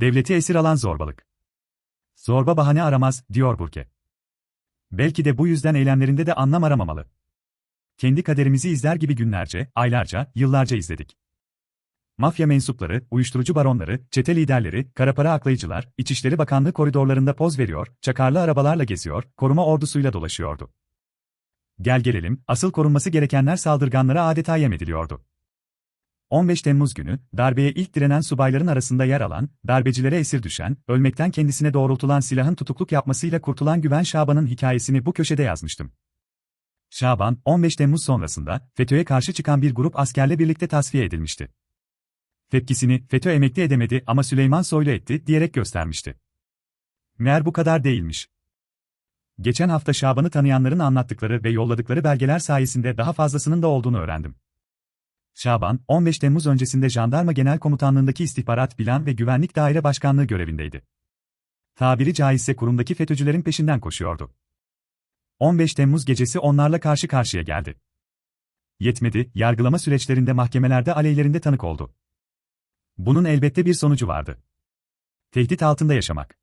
Devleti esir alan zorbalık. Zorba bahane aramaz, diyor Burke. Belki de bu yüzden eylemlerinde de anlam aramamalı. Kendi kaderimizi izler gibi günlerce, aylarca, yıllarca izledik. Mafya mensupları, uyuşturucu baronları, çete liderleri, kara para aklayıcılar, İçişleri Bakanlığı koridorlarında poz veriyor, çakarlı arabalarla geziyor, koruma ordusuyla dolaşıyordu. Gel gelelim, asıl korunması gerekenler saldırganlara adeta yem ediliyordu. 15 Temmuz günü, darbeye ilk direnen subayların arasında yer alan, darbecilere esir düşen, ölmekten kendisine doğrultulan silahın tutukluk yapmasıyla kurtulan Güven Şaban'ın hikayesini bu köşede yazmıştım. Şaban, 15 Temmuz sonrasında, FETÖ'ye karşı çıkan bir grup askerle birlikte tasfiye edilmişti. Tepkisini, FETÖ emekli edemedi ama Süleyman Soylu etti, diyerek göstermişti. Meğer bu kadar değilmiş. Geçen hafta Şaban'ı tanıyanların anlattıkları ve yolladıkları belgeler sayesinde daha fazlasının da olduğunu öğrendim. Şaban, 15 Temmuz öncesinde Jandarma Genel Komutanlığındaki İstihbarat Bilan ve Güvenlik Daire Başkanlığı görevindeydi. Tabiri caizse kurumdaki FETÖ'cülerin peşinden koşuyordu. 15 Temmuz gecesi onlarla karşı karşıya geldi. Yetmedi, yargılama süreçlerinde mahkemelerde aleyhlerinde tanık oldu. Bunun elbette bir sonucu vardı. Tehdit altında yaşamak.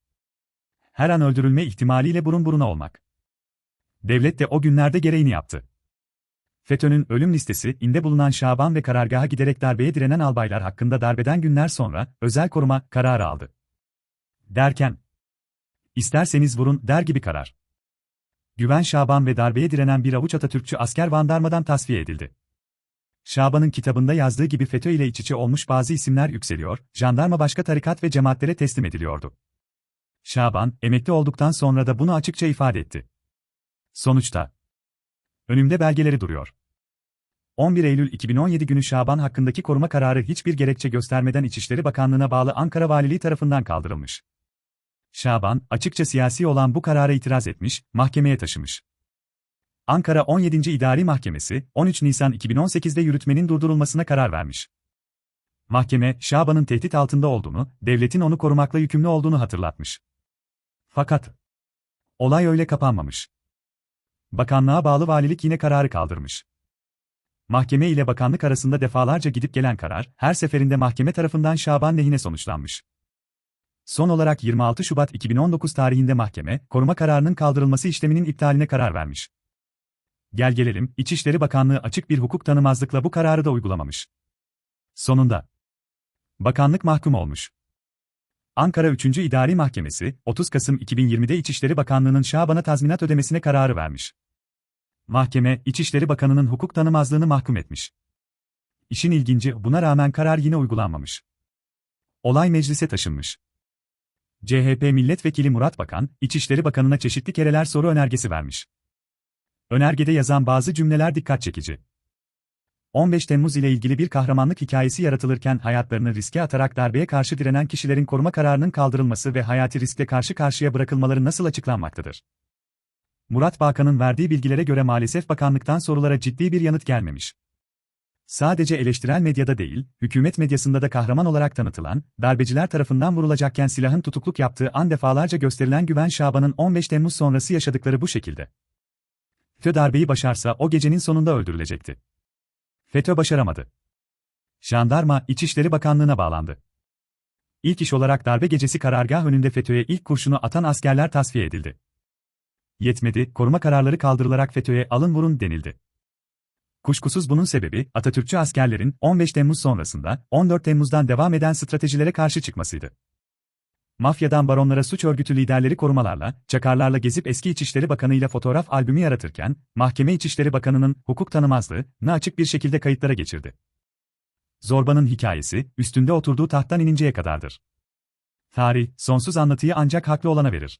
Her an öldürülme ihtimaliyle burun buruna olmak. Devlet de o günlerde gereğini yaptı. FETÖ'nün ölüm listesi, inde bulunan Şaban ve karargaha giderek darbeye direnen albaylar hakkında darbeden günler sonra, özel koruma kararı aldı. Derken, isterseniz vurun der gibi karar. Güven Şaban ve darbeye direnen bir avuç Atatürkçü asker Vandarma'dan tasfiye edildi. Şaban'ın kitabında yazdığı gibi FETÖ ile iç içe olmuş bazı isimler yükseliyor, jandarma başka tarikat ve cemaatlere teslim ediliyordu. Şaban, emekli olduktan sonra da bunu açıkça ifade etti. Sonuçta, önümde belgeleri duruyor. 11 Eylül 2017 günü Şaban hakkındaki koruma kararı hiçbir gerekçe göstermeden İçişleri Bakanlığı'na bağlı Ankara Valiliği tarafından kaldırılmış. Şaban, açıkça siyasi olan bu karara itiraz etmiş, mahkemeye taşımış. Ankara 17. İdari Mahkemesi, 13 Nisan 2018'de yürütmenin durdurulmasına karar vermiş. Mahkeme, Şaban'ın tehdit altında olduğunu, devletin onu korumakla yükümlü olduğunu hatırlatmış. Fakat, olay öyle kapanmamış. Bakanlığa bağlı valilik yine kararı kaldırmış. Mahkeme ile bakanlık arasında defalarca gidip gelen karar, her seferinde mahkeme tarafından Şaban lehine sonuçlanmış. Son olarak 26 Şubat 2019 tarihinde mahkeme, koruma kararının kaldırılması işleminin iptaline karar vermiş. Gel gelelim, İçişleri Bakanlığı açık bir hukuk tanımazlıkla bu kararı da uygulamamış. Sonunda, bakanlık mahkum olmuş. Ankara 3. İdari Mahkemesi, 30 Kasım 2020'de İçişleri Bakanlığı'nın Şaban'a tazminat ödemesine kararı vermiş. Mahkeme, İçişleri Bakanı'nın hukuk tanımazlığını mahkum etmiş. İşin ilginci, buna rağmen karar yine uygulanmamış. Olay meclise taşınmış. CHP Milletvekili Murat Bakan, İçişleri Bakanı'na çeşitli kereler soru önergesi vermiş. Önergede yazan bazı cümleler dikkat çekici. 15 Temmuz ile ilgili bir kahramanlık hikayesi yaratılırken hayatlarını riske atarak darbeye karşı direnen kişilerin koruma kararının kaldırılması ve hayati riskle karşı karşıya bırakılmaları nasıl açıklanmaktadır? Murat Bakan'ın verdiği bilgilere göre maalesef bakanlıktan sorulara ciddi bir yanıt gelmemiş. Sadece eleştirel medyada değil, hükümet medyasında da kahraman olarak tanıtılan, darbeciler tarafından vurulacakken silahın tutukluk yaptığı an defalarca gösterilen Güven Şaban'ın 15 Temmuz sonrası yaşadıkları bu şekilde. FETÖ darbeyi başarsa o gecenin sonunda öldürülecekti. FETÖ başaramadı. Jandarma, İçişleri Bakanlığı'na bağlandı. İlk iş olarak darbe gecesi karargah önünde FETÖ'ye ilk kurşunu atan askerler tasfiye edildi. Yetmedi, koruma kararları kaldırılarak FETÖ'ye alın vurun denildi. Kuşkusuz bunun sebebi, Atatürkçü askerlerin 15 Temmuz sonrasında 14 Temmuz'dan devam eden stratejilere karşı çıkmasıydı. Mafyadan baronlara suç örgütü liderleri korumalarla, çakarlarla gezip eski İçişleri Bakanı ile fotoğraf albümü yaratırken, Mahkeme İçişleri Bakanı'nın hukuk tanımazlığı ne açık bir şekilde kayıtlara geçirdi. Zorba'nın hikayesi, üstünde oturduğu tahttan ininceye kadardır. Tarih, sonsuz anlatıyı ancak haklı olana verir.